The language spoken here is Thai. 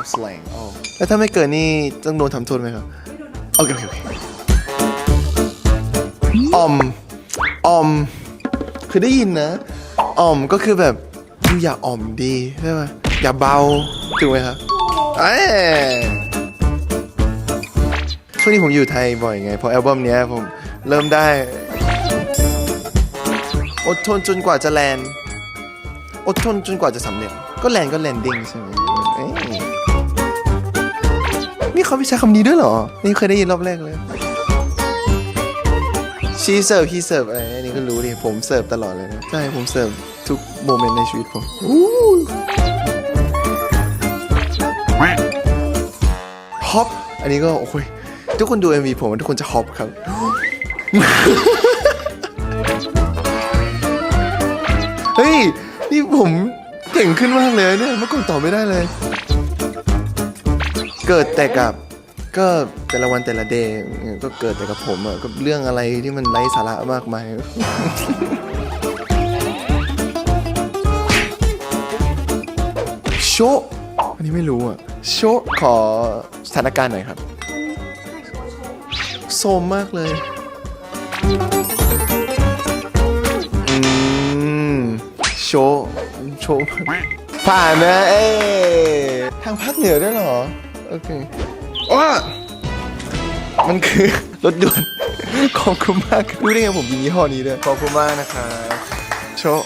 of slang อ๋อแล้วถ้าไม่เกิดนี่ต้องโดนทำโทษไหมครับโอเคโอเคโอเคออมออมคือได้ยินนะอ่อมก็คือแบบอยู่อย่าอ่อมดีใช่ไหมอย่าเบาถูกไหมครับเอ้ยช่วงนี้ผมอยู่ไทยบ่อยไงเพราะอัลบั้มเนี้ยผมเริ่มได้ อดทนจนกว่าจะแลนด์ อดทนจนกว่าจะสำเร็จ ก็แลนด์ก็แลนดิ้งใช่ไหมเอ้ยนี่เขาไม่ใช้คำนี้ด้วยเหรอ นี่เคยได้ยินรอบแรกเลยชีเสิร์ฟพี่เสิร์ฟอะไรอันนี้ก็รู้ดิ ผมเสิร์ฟตลอดเลยนะ ใช่ ผมเสิร์ฟทุกโมเมนต์ในชีวิตผมฮอปอันนี้ก็โอ้ยทุกคนดู MV ผมทุกคนจะฮอปครับ เฮ้ย นี่ผมเก่งขึ้นมากเลยเนี่ยเมื่อก่อนตอบไม่ได้เลย เกิดแต่กับก็แต่ละวันแต่ละเดย์ก็เกิดแต่กับผมอะก็เรื่องอะไรที่มันไร้สาระมากมาย โชะอันนี้ไม่รู้อะโชะขอสถานการณ์หน่อยครับโซมมากเลย โชะโชะผ่านนะเอ้ยทางภาคเหนือด้วยเหรอ โอเคว้ามันคือรถยนต์ขอบคุณมากรู้ได้ไงผมยิงยี่ห้อนี้ด้วยขอบคุณมากนะครับโชะ